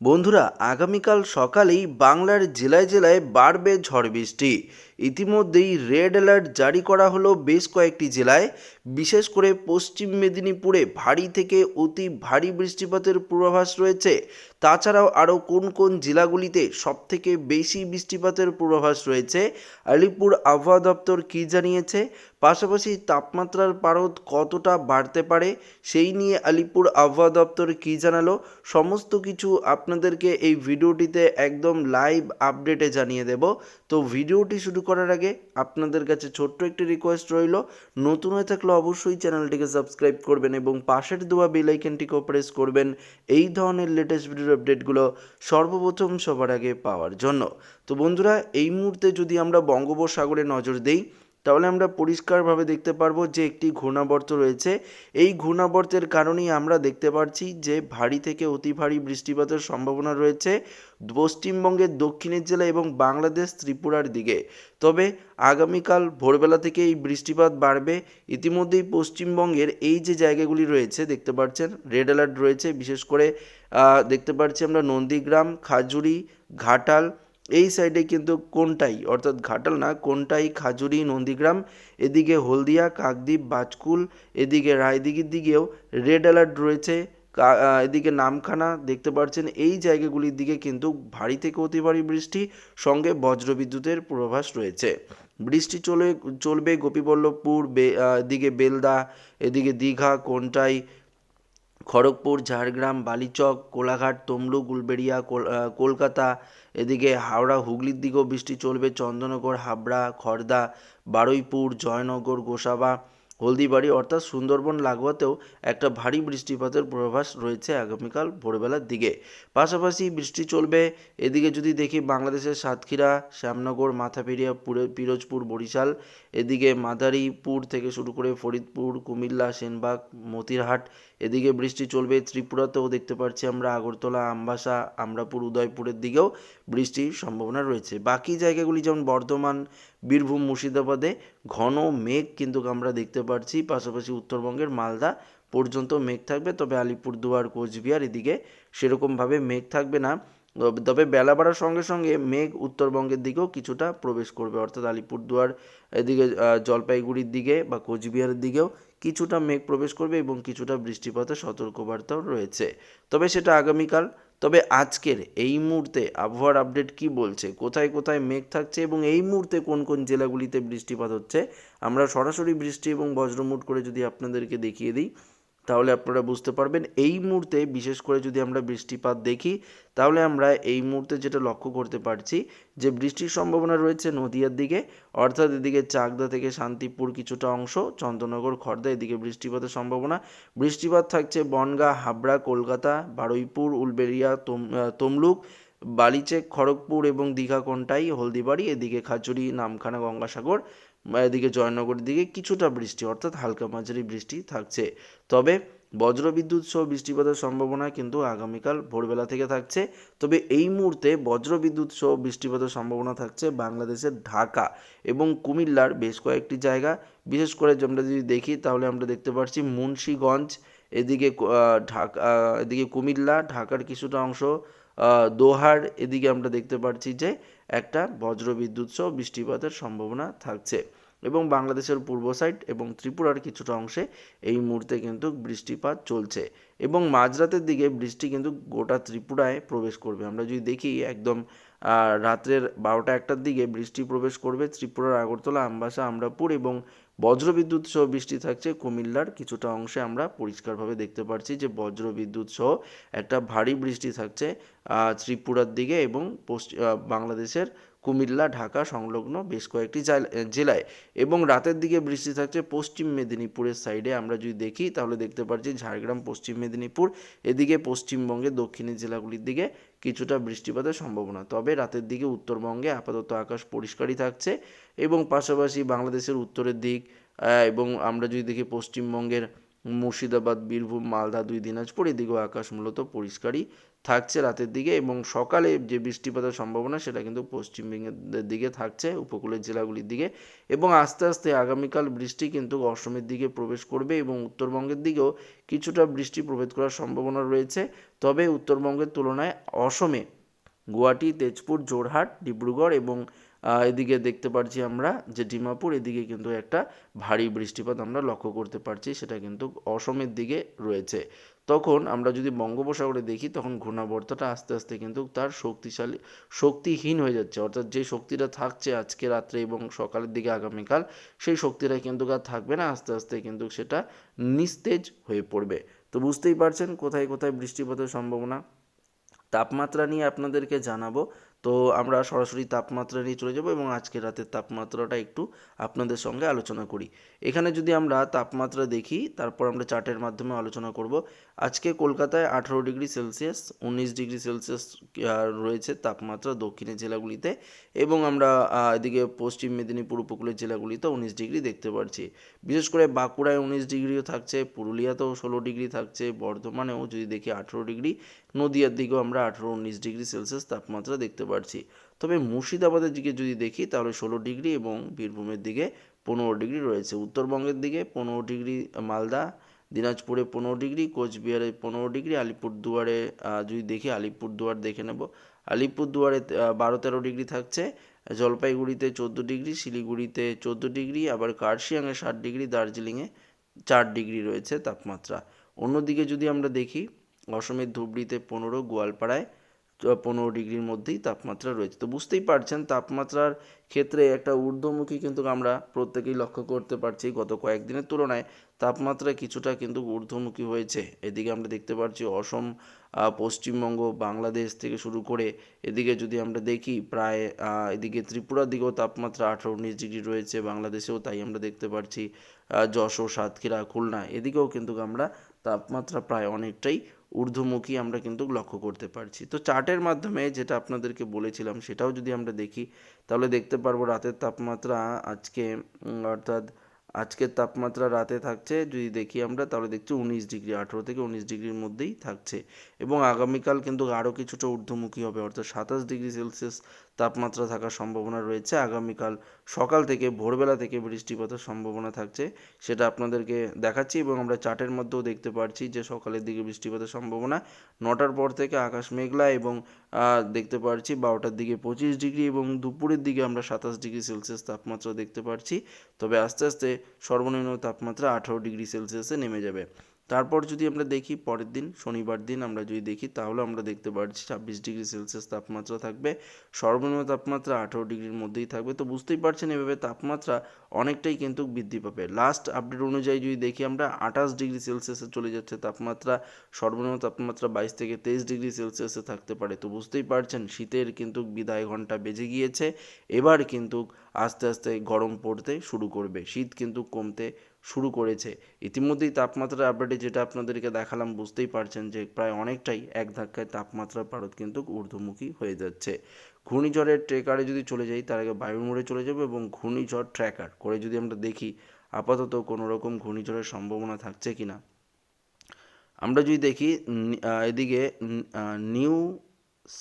বন্ধুরা, আগামীকাল সকালেই বাংলার জেলায় জেলায় বাড়বে ঝড় বৃষ্টি। ইতিমধ্যেই রেড অ্যালার্ট জারি করা হলো বেশ কয়েকটি জেলায়। বিশেষ করে পশ্চিম মেদিনীপুরে ভারী থেকে অতি ভারী বৃষ্টিপাতের পূর্বাভাস রয়েছে। তাছাড়াও আরও কোন কোন জেলাগুলিতে সবথেকে বেশি বৃষ্টিপাতের পূর্বাভাস রয়েছে? আলিপুর আবহাওয়া দপ্তর কী জানিয়েছে? পাশাপাশি তাপমাত্রার পারদ কতটা বাড়তে পারে, সেই নিয়ে আলিপুর আবহাওয়া দপ্তর কী জানালো, সমস্ত কিছু আপনাদেরকে এই ভিডিওটিতে একদম লাইভ আপডেটে জানিয়ে দেব। তো ভিডিওটি শুরু করার আগে আপনাদের কাছে ছোট্ট একটি রিকোয়েস্ট রইল, নতুন হয়ে থাকলে অবশ্যই চ্যানেলটিকে সাবস্ক্রাইব করবেন এবং পাশের দেওয়া বেল আইকনটিকেও প্রেস করবেন, এই ধরনের লেটেস্ট ভিডিওর আপডেটগুলো সর্বপ্রথম সবার আগে পাওয়ার জন্য। তো বন্ধুরা, এই মুহূর্তে যদি আমরা বঙ্গোপসাগরে নজর দেই তাহলে আমরা পরিষ্কারভাবে দেখতে পারব যে একটি ঘূর্ণাবর্ত রয়েছে। এই ঘূর্ণাবর্তের কারণেই আমরা দেখতে পাচ্ছি যে ভারী থেকে অতি ভারী বৃষ্টিপাতের সম্ভাবনা রয়েছে পশ্চিমবঙ্গের দক্ষিণের জেলা এবং বাংলাদেশ ত্রিপুরার দিকে। তবে আগামীকাল ভোরবেলা থেকে এই বৃষ্টিপাত বাড়বে। ইতিমধ্যেই পশ্চিমবঙ্গের এই যে জায়গাগুলি রয়েছে দেখতে পাচ্ছেন রেড অ্যালার্ট রয়েছে। বিশেষ করে দেখতে পাচ্ছি আমরা নন্দীগ্রাম, খাজুরি, ঘাটাল এই সাইডে কিন্তু কোনটাই, অর্থাৎ ঘাটাল না, কোনটাই খাজুরি, নন্দীগ্রাম, এদিকে হলদিয়া, কাকদ্বীপ, বাজকুল, এদিকে রায়দিঘির দিকেও রেড অ্যালার্ট রয়েছে এদিকে নামখানা, দেখতে পাচ্ছেন এই জায়গাগুলির দিকে কিন্তু ভারী থেকে অতি ভারী বৃষ্টি, সঙ্গে বজ্রবিদ্যুতের পূর্বাভাস রয়েছে। বৃষ্টি চলে, চলবে গোপীবল্লভপুর এদিকে বেলদা, এদিকে দীঘা, কোনটাই খড়গপুর, ঝাড়গ্রাম, বালিচক, কোলাঘাট, তমলুক উলবেড়িয়া কোল- কলকাতা, এদিকে হাওড়া, হুগলির দিকেও বৃষ্টি চলবে। চন্দননগর, হাবড়া খড়দা বারুইপুর, জয়নগর, গোসাবা, হলদিবাড়ি অর্থাৎ সুন্দরবন লাগোয়াতেও একটা ভারী বৃষ্টিপাতের পূর্বাভাস রয়েছে আগামীকাল ভোরবেলার দিকে। পাশাপাশি বৃষ্টি চলবে। এদিকে যদি দেখি বাংলাদেশের সাতক্ষীরা, শ্যামনগর মাথাপেরিয়া পুরে- পিরোজপুর, বরিশাল, এদিকে মাদারীপুর থেকে শুরু করে ফরিদপুর, কুমিল্লা, সেনবাগ, মতিরহাট এদিকে বৃষ্টি চলবে ত্রিপুরাতেও দেখতে পাচ্ছি আমরা আগরতলা, আমবাসা, আমরাপুর, উদয়পুরের দিকেও বৃষ্টির সম্ভাবনা রয়েছে। বাকি জায়গাগুলি যেমন বর্ধমান, বীরভূম, মুর্শিদাবাদে ঘন মেঘ কিন্তু আমরা দেখতে পাচ্ছি পাশাপাশি উত্তরবঙ্গের মালদা পর্যন্ত মেঘ থাকবে, তবে আলিপুরদুয়ার, কোচবিহার এদিকে সেরকমভাবে মেঘ থাকবে না। তবে- বেলা বাড়ার সঙ্গে সঙ্গে মেঘ উত্তরবঙ্গের দিকেও কিছুটা প্রবেশ করবে। অর্থাৎ আলিপুরদুয়ার এদিকে জলপাইগুড়ির দিকে বা কোচবিহারের দিকেও কিছুটা মেঘ প্রবেশ করবে এবং কিছুটা বৃষ্টিপাতের সতর্কবার্তাও রয়েছে। তবে সেটা আগামীকাল। তবে আজকের এই মুহূর্তে আবহাওয়ার আপডেট কি বলছে? কোথায় কোথায় মেঘ থাকছে এবং এই মুহূর্তে কোন কোন জেলাগুলিতে বৃষ্টিপাত হচ্ছে? আমরা সরাসরি বৃষ্টি এবং বজ্রমুট করে যদি আপনাদেরকে দেখিয়ে দিই তাহলে আপনারা বুঝতে পারবেন। এই মুহূর্তে, বিশেষ করে যদি আমরা বৃষ্টিপাত দেখি, তাহলে আমরা এই মুহূর্তে যেটা লক্ষ্য করতে পারছি, যে বৃষ্টির সম্ভাবনা রয়েছে নদিয়ার দিকে। অর্থাৎ এদিকে চাকদা থেকে শান্তিপুর কিছুটা অংশ চন্দ্রনগর খর্দা, এদিকে বৃষ্টিপাতের সম্ভাবনা। বৃষ্টিপাত থাকছে বনগাঁ, হাবড়া, কলকাতা, বারুইপুর, উলবেড়িয়া, তম- তমলুক, বালিচেক, খড়গপুর এবং দীঘা কোনটাই, হলদিবাড়ি, এদিকে খাচুরি, নামখানা, গঙ্গাসাগর। এদিকে জয়নগরের দিকে কিছুটা বৃষ্টি, অর্থাৎ হালকা মাঝারি বৃষ্টি থাকছে। তবে বজ্রবিদ্যুৎ সহ বৃষ্টিপাতের সম্ভাবনা কিন্তু আগামীকাল ভোরবেলা থেকে থাকছে। তবে এই মুহূর্তে বজ্রবিদ্যুৎ সহ বৃষ্টিপাতের সম্ভাবনা থাকছে বাংলাদেশের ঢাকা এবং কুমিল্লার বেশ কয়েকটি জায়গা। বিশেষ করে আমরা যদি দেখি, তাহলে আমরা দেখতে পাচ্ছি মুন্সীগঞ্জ, এদিকে ঢাকা এদিকে কুমিল্লা, ঢাকার কিছুটা অংশ দোহার, এদিকে আমরা দেখতে পাচ্ছি যে একটা বজ্রবিদ্যুৎ সহ বৃষ্টিপাতের সম্ভাবনা থাকছে। এবং বাংলাদেশের পূর্ব সাইড এবং ত্রিপুরার কিছুটা অংশে এই মুহূর্তে কিন্তু বৃষ্টিপাত চলছে। এবং মাঝরাতের দিকে বৃষ্টি কিন্তু গোটা ত্রিপুরায় প্রবেশ করবে। আমরা যদি দেখি একদম রাত্রের বারোটা একটার দিকে বৃষ্টি প্রবেশ করবে ত্রিপুরার আগরতলা, আমবাসা, আমরাপুর এবং বজ্রবিদ্যুৎ সহ বৃষ্টি থাকছে। কুমিল্লার কিছুটা অংশে আমরা পরিষ্কারভাবে দেখতে পাচ্ছি যে বজ্রবিদ্যুৎ সহ একটা ভারী বৃষ্টি থাকছে ত্রিপুরার দিকে এবং বাংলাদেশের কুমিল্লা, ঢাকা সংলগ্ন বেশ কয়েকটি জাল- জেলায়। এবং রাতের দিকে বৃষ্টি থাকছে পশ্চিম মেদিনীপুরের সাইডে। আমরা যদি দেখি তাহলে দেখতে পাচ্ছি ঝাড়গ্রাম, পশ্চিম মেদিনীপুর, এদিকে পশ্চিমবঙ্গের দক্ষিণের জেলাগুলির দিকে কিছুটা বৃষ্টিপাতের সম্ভাবনা। তবে রাতের দিকে উত্তরবঙ্গে আপাতত আকাশ পরিষ্কারই থাকছে এবং পাশাপাশি বাংলাদেশের উত্তরের দিক এবং আমরা যদি দেখি পশ্চিমবঙ্গের মুর্শিদাবাদ, বীরভূম, মালদা দুই দিনাজপুর, এদিকেও আকাশ মূলত পরিষ্কারই থাকছে রাতের দিকে এবং সকালে যে বৃষ্টিপাতের সম্ভাবনা সেটা কিন্তু পশ্চিমবঙ্গের দিকে থাকছে, উপকূলের জেলাগুলির দিকে এবং আস্তে আস্তে আগামীকাল বৃষ্টি কিন্তু অসমের দিকে প্রবেশ করবে এবং উত্তরবঙ্গের দিকেও কিছুটা বৃষ্টি প্রভেদ করার সম্ভাবনা রয়েছে। তবে উত্তরবঙ্গের তুলনায় অসমে গুয়াহাটি, তেজপুর জোরহাট ডিব্রুগড় এবং এদিকে দেখতে পারছি আমরা যে ডিমাপুর, এদিকে কিন্তু একটা ভারী বৃষ্টিপাত আমরা লক্ষ্য করতে পারছি, সেটা কিন্তু অসমের দিকে রয়েছে। তখন আমরা যদি বঙ্গোপসাগরে দেখি, তখন ঘূর্ণাবর্তটা আস্তে আস্তে কিন্তু তার শক্তিশালী, শক্তিহীন হয়ে যাচ্ছে। অর্থাৎ যে শক্তিটা থাকছে আজকে রাত্রে এবং সকালের দিকে আগামীকাল, সেই শক্তিটা কিন্তু আর থাকবে না, আস্তে আস্তে কিন্তু সেটা নিস্তেজ হয়ে পড়বে। তো বুঝতেই পারছেন কোথায় কোথায় বৃষ্টিপাতের সম্ভাবনা? তাপমাত্রা নিয়ে আপনাদেরকে জানাব তো আমরা সরাসরি তাপমাত্রা নিয়ে চলে যাব এবং আজকে রাতের তাপমাত্রাটা একটু আপনাদের সঙ্গে আলোচনা করি। এখানে যদি আমরা তাপমাত্রা দেখি, তারপর আমরা চার্টের মাধ্যমে আলোচনা করব। আজকে কলকাতায় আঠারো ডিগ্রি সেলসিয়াস, উনিশ ডিগ্রি সেলসিয়াস রয়েছে তাপমাত্রা দক্ষিণের জেলাগুলিতে এবং আমরা এদিকে পশ্চিম মেদিনীপুর উপকূলের জেলাগুলিতে উনিশ ডিগ্রি দেখতে পাচ্ছি বিশেষ করে বাঁকুড়ায় উনিশ ডিগ্রিও থাকছে, পুরুলিয়াতেও ষোলো ডিগ্রি থাকছে, বর্ধমানেও যদি দেখি আঠেরো ডিগ্রি, নদিয়ার দিকেও আমরা আঠেরো, উনিশ ডিগ্রি সেলসিয়াস তাপমাত্রা দেখতে পাচ্ছি তবে মুর্শিদাবাদের দিকে যদি দেখি, তাহলে ষোলো ডিগ্রি এবং বীরভূমের দিকে পনেরো ডিগ্রি রয়েছে। উত্তরবঙ্গের দিকে পনেরো ডিগ্রি মালদা, দিনাজপুরে পনেরো ডিগ্রি, কোচবিহারে পনেরো ডিগ্রি, আলিপুরদুয়ারে যদি দেখি আলিপুরদুয়ার দেখে নেব। আলিপুরদুয়ারে বারো তেরো ডিগ্রি থাকছে। জলপাইগুড়িতে চোদ্দ ডিগ্রি, শিলিগুড়িতে চোদ্দ ডিগ্রি, আবার কার্শিয়াংয়ে ষাট ডিগ্রি, দার্জিলিংয়ে চার ডিগ্রি রয়েছে তাপমাত্রা। অন্যদিকে যদি আমরা দেখি, অসমের ধুবড়িতে পনেরো, গোয়ালপাড়ায় পনেরো ডিগ্রির মধ্যেই তাপমাত্রা রয়েছে। তো বুঝতেই পারছেন, তাপমাত্রার ক্ষেত্রে একটা ঊর্ধ্বমুখী কিন্তু আমরা প্রত্যেকেই লক্ষ্য করতে পারছি গত কয়েকদিনের তুলনায় তাপমাত্রা কিছুটা কিন্তু ঊর্ধ্বমুখী হয়েছে। এদিকে আমরা দেখতে পাচ্ছি অসম পশ্চিমবঙ্গ, বাংলাদেশ থেকে শুরু করে এদিকে যদি আমরা দেখি প্রায় এদিকে ত্রিপুরার দিকেও তাপমাত্রা আঠারো উনিশ ডিগ্রি রয়েছে, বাংলাদেশেও তাই আমরা দেখতে পাচ্ছি যশোর, সাতক্ষীরা, খুলনা এদিকেও কিন্তু আমরা তাপমাত্রা প্রায় অনেকটাই ঊর্ধ্বমুখী আমরা কিন্তু লক্ষ্য করতে পারছি। তো চার্টের মাধ্যমে যেটা আপনাদেরকে বলেছিলাম, সেটাও যদি আমরা দেখি, তাহলে দেখতে পারব রাতের তাপমাত্রা আজকে অর্থাৎ আজকের তাপমাত্রা রাতে থাকছে, যদি দেখি আমরা, তাহলে দেখছি উনিশ ডিগ্রি, আঠেরো থেকে উনিশ ডিগ্রির মধ্যেই থাকছে। এবং আগামীকাল কিন্তু আরও কিছুটা ঊর্ধ্বমুখী হবে, অর্থাৎ সাতাশ ডিগ্রি সেলসিয়াস তাপমাত্রা থাকার সম্ভাবনা রয়েছে। আগামীকাল সকাল থেকে ভোরবেলা থেকে বৃষ্টিপাতের সম্ভাবনা থাকছে, সেটা আপনাদেরকে দেখাচ্ছি। এবং আমরা চার্টের মধ্যেও দেখতে পাচ্ছি যে সকালের দিকে বৃষ্টিপাতের সম্ভাবনা নটার পর থেকে আকাশ মেঘলা এবং দেখতে পারছি বারোটার দিকে পঁচিশ ডিগ্রি এবং দুপুরের দিকে আমরা সাতাশ ডিগ্রি সেলসিয়াস তাপমাত্রা দেখতে পারছি। তবে আস্তে আস্তে সর্বনিম্ন তাপমাত্রা আঠারো ডিগ্রি সেলসিয়াসে নেমে যাবে। তারপর যদি আমরা দেখি পরের দিন, শনিবার দিন আমরা যদি দেখি, তাহলে আমরা দেখতে পাচ্ছি ছাব্বিশ ডিগ্রি সেলসিয়াস তাপমাত্রা থাকবে। সর্বনিম্ন তাপমাত্রা আঠারো ডিগ্রির মধ্যেই থাকবে। তো বুঝতেই পারছেন এভাবে তাপমাত্রা অনেকটাই কিন্তু বৃদ্ধি পাবে। লাস্ট আপডেট অনুযায়ী যদি দেখি আমরা, আঠাশ ডিগ্রি সেলসিয়াসে চলে যাচ্ছে তাপমাত্রা। সর্বনিম্ন তাপমাত্রা বাইশ থেকে তেইশ ডিগ্রি সেলসিয়াসে থাকতে পারে। তো বুঝতেই পারছেন, শীতের কিন্তু বিদায় ঘণ্টা বেজে গিয়েছে। এবার কিন্তু আস্তে আস্তে গরম পড়তে শুরু করবে। শীত কিন্তু কমতে শুরু করেছে। ইতিমধ্যেই তাপমাত্রার আপডেটে যেটা আপনাদেরকে দেখালাম, বুঝতেই পারছেন যে প্রায় অনেকটাই এক ধাক্কায় তাপমাত্রা পারদ কিন্তু ঊর্ধ্বমুখী হয়ে যাচ্ছে। ঘূর্ণিঝড়ের ট্রেকারে যদি চলে যাই, তার আগে বায়ুর মোড়ে চলে যাবে এবং ঘূর্ণিঝড় ট্র্যাকার করে যদি আমরা দেখি, আপাতত কোনো রকম ঘূর্ণিঝড়ের সম্ভাবনা থাকছে কি না আমরা যদি দেখি এদিকে নিউ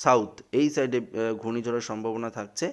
সাউথ, এই সাইডে ঘূর্ণিঝড়ের সম্ভাবনা থাকছে।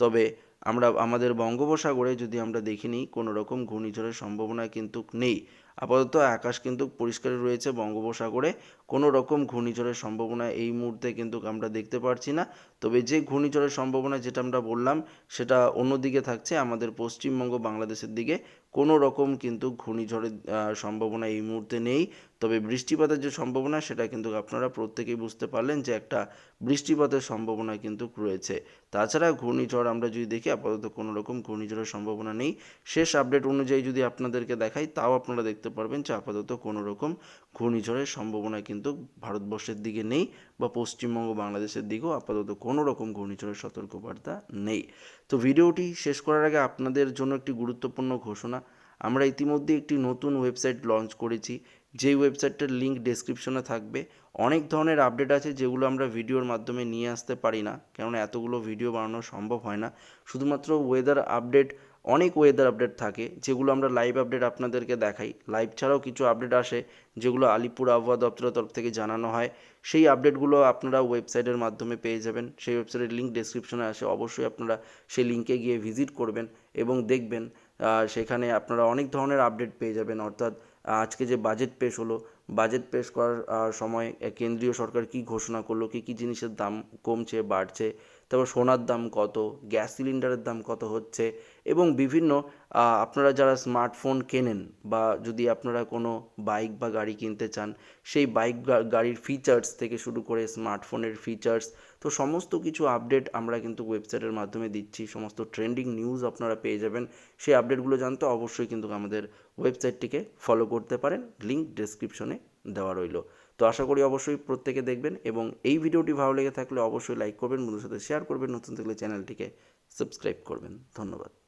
তবে আমরা আমাদের বঙ্গোপসাগরে যদি আমরা দেখে নিই কোনো রকম ঘূর্ণিঝড়ের সম্ভাবনা কিন্তু নেই। আপাতত আকাশ কিন্তু পরিষ্কার রয়েছে বঙ্গোপসাগরে। কোনো রকম ঘূর্ণিঝড়ের সম্ভাবনা এই মুহূর্তে কিন্তু আমরা দেখতে পারছি না। তবে যে ঘূর্ণিঝড়ের সম্ভাবনা যেটা আমরা বললাম, সেটা অন্যদিকে থাকছে আমাদের পশ্চিমবঙ্গ, বাংলাদেশের দিকে। কোনো রকম কিন্তু ঘূর্ণিঝড়ের সম্ভাবনা এই মুহূর্তে নেই। তবে বৃষ্টিপাতের যে সম্ভাবনা, সেটা কিন্তু আপনারা প্রত্যেকেই বুঝতে পারলেন যে একটা বৃষ্টিপাতের সম্ভাবনা কিন্তু রয়েছে। তাছাড়া ঘূর্ণিঝড় আমরা যদি দেখি, আপাতত কোনো রকম ঘূর্ণিঝড়ের সম্ভাবনা নেই। শেষ আপডেট অনুযায়ী যদি আপনাদেরকে দেখাই, তাও আপনারা দেখতে পারবেন যে আপাতত কোনো রকম ঘূর্ণিঝড়ের সম্ভাবনা কিন্তু ভারতবর্ষের দিকে নেই বা পশ্চিমবঙ্গ বাংলাদেশের দিকেও আপাতত কোনো রকম ঘূর্ণিঝড়ের সতর্কবার্তা নেই। তো ভিডিওটি শেষ করার আগে আপনাদের জন্য একটি গুরুত্বপূর্ণ ঘোষণা। আমরা ইতিমধ্যে একটি নতুন ওয়েবসাইট লঞ্চ করেছি। যেই ওয়েবসাইটটার লিঙ্ক ডেসক্রিপশনে থাকবে। অনেক ধরনের আপডেট আছে যেগুলো আমরা ভিডিওর মাধ্যমে নিয়ে আসতে পারি না। কেননা এতগুলো ভিডিও বানানো সম্ভব হয় না। শুধুমাত্র ওয়েদার আপডেট অনেক ওয়েদার আপডেট থাকে, যেগুলো আমরা লাইভ আপডেট আপনাদেরকে দেখাই। লাইভ ছাড়াও কিছু আপডেট আসে, যেগুলো আলিপুর আবহাওয়া দপ্তরের তরফ থেকে জানানো হয়। সেই আপডেটগুলো আপনারা ওয়েবসাইটের মাধ্যমে পেয়ে যাবেন। সেই ওয়েবসাইটের লিঙ্ক ডেসক্রিপশনে আসে, অবশ্যই আপনারা সেই লিঙ্কে গিয়ে ভিজিট করবেন এবং দেখবেন সেখানে আপনারা অনেক ধরনের আপডেট পেয়ে যাবেন। অর্থাৎ আজকে যে বাজেট পেশ হলো বাজেট পেশ করার সময় কেন্দ্রীয় সরকার কি ঘোষণা করল, কী কী জিনিসের দাম কমছে, বাড়ছে, তারপর সোনার দাম কত, গ্যাস সিলিন্ডারের দাম কত হচ্ছে এবং বিভিন্ন আপনারা যারা স্মার্টফোন কেনেন বা যদি আপনারা কোনো বাইক বা গাড়ি কিনতে চান, সেই বাইক গাড়ির ফিচার্স থেকে শুরু করে স্মার্টফোনের ফিচার্স তো সমস্ত কিছু আপডেট আমরা কিন্তু ওয়েবসাইটের মাধ্যমে দিচ্ছি। সমস্ত ট্রেন্ডিং নিউজ আপনারা পেয়ে যাবেন। সেই আপডেটগুলো জানতে অবশ্যই কিন্তু আমাদের ওয়েবসাইটটিকে ফলো করতে পারেন। লিঙ্ক ডেসক্রিপশনে দেওয়া রইল। তো আশা করি অবশ্যই প্রত্যেকে দেখবেন এবং এই ভিডিওটি ভালো লেগে থাকলে অবশ্যই লাইক করবেন, বন্ধুদের সাথে শেয়ার করবেন, নতুন থাকলে চ্যানেলটিকে সাবস্ক্রাইব করবেন। ধন্যবাদ।